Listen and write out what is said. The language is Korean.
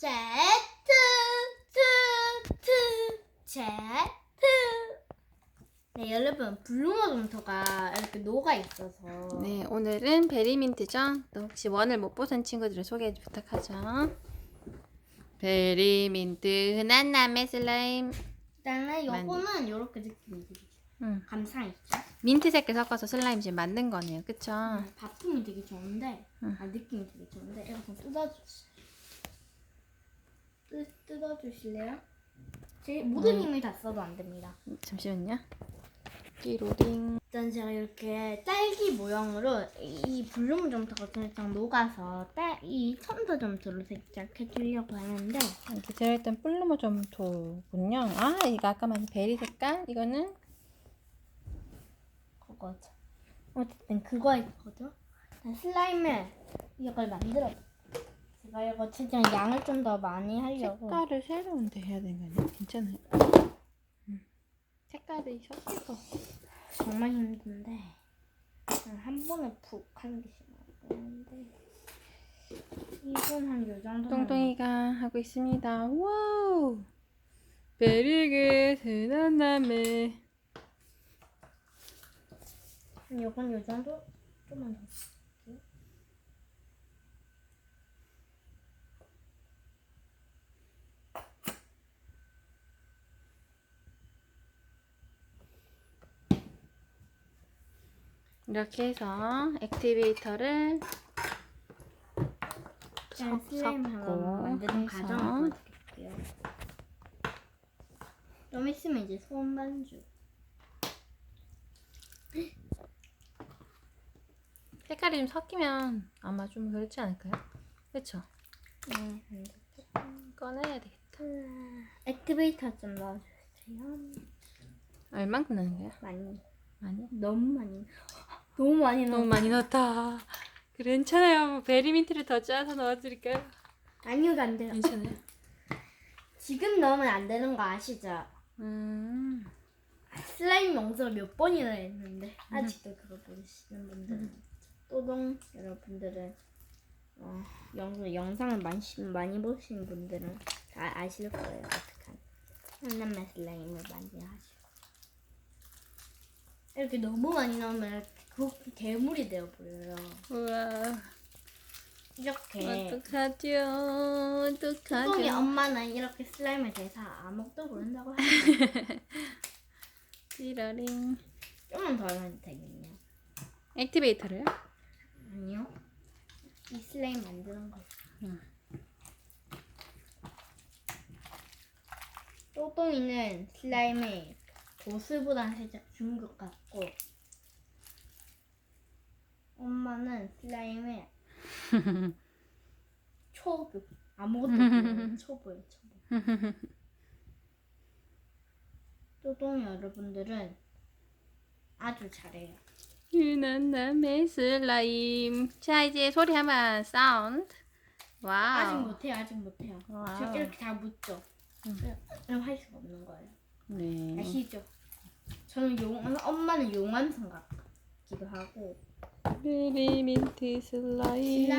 제 트 트 트 제 트 네 여러분 블루머금토가 이렇게 녹아 있어서 네, 오늘은 베리민트죠. 또 혹시 원을 못 보신 친구들을 소개 부탁하죠. 베리민트 흔한 남의 슬라임. 일단은 요거는 요렇게 느낌이 음, 감상 있죠 민트 색깔 섞어서 슬라임 지금 만든 거네요. 그쵸? 바품이 되게 좋은데 음. 아 느낌이 되게 좋은데 이거 좀 뜯어주시 뜯, 뜯어주실래요? 제 모든 음. 힘을 다 써도 안 됩니다 잠시만요. 띠로링. 일단 제가 이렇게 딸기 모양으로 이 블룸 점토가 살짝 녹아서 딸, 이 첨도 점토로 살짝 해주려고 하는데 이렇게 들어있던 플루머 점토군요. 아, 이거 아까 말한 베리 색깔? 이거는 그거죠. 어쨌든 그거 있거든. 슬라임을 이걸 만들어. 제가 이거 최대한 양을 좀 더 많이 하려고. 색깔을 새로운데 해야 되는 거 아니야? 괜찮아요. 음. 색깔이 섞여서. 정말 힘든데 그냥 한 번에 푹 하는 게 싫어하는데 이건 한요 정도. 똥똥이가 하고 있습니다. 와우! 흔한 남의 요건 요 정도 좀만 더. 이렇게 해서 액티베이터를 섞- 섞고 만드는 해서. 과정을 보여드릴게요. 좀 있으면 이제 소금 반죽. 색깔이 좀 섞이면 아마 좀 그렇지 않을까요? 그렇죠? 네. 꺼내야 되겠다. 액티베이터 좀 넣어주세요. 얼만큼 넣는 거야? 많이. 많이? 너무 많이. 너무 많이 넣어. 너무 많이 넣었다. 괜찮아요. 베리민트를 더 짜서 넣어드릴까요? 아니요, 안 돼요. 괜찮아요. 지금 넣으면 안 되는 거 아시죠? 음. 슬라임 영상을 몇 번이나 했는데 아직도 그거 모르시는 분들은 또동 여러분들은 어, 영, 영상을 많이 많이 보시는 분들은 다 아실 거예요. 어떡한 한남매 슬라임을 많이 하시고 이렇게 너무 많이 넣으면 그 괴물이 되어버려요. 우와. 이렇게 어떡하죠? 뚜껑이 어떡하죠? 엄마는 이렇게 슬라임을 대서 아무것도 모른다고 하죠. 띠러링. 좀만 더 하면 되겠네요. 액티베이터를요? 아니요. 이 슬라임 만드는 거. 응. 또똥이는 슬라임에 보스보다는 살짝 준 것 같고 엄마는 슬라임에 초보 아무것도 없는 초보예요 초보 또똥이 여러분들은 아주 잘해요 유난 남의 슬라임. 자, 이제 소리 한번 사운드. 아직 와우. 못해요 아직 못해요 이렇게 다 묻죠 응. 그럼 할 수가 없는 거예요 네. 아시죠? 저는 용 엄마는 용암성 같기도 하고 베리 민트 슬라임. 슬라임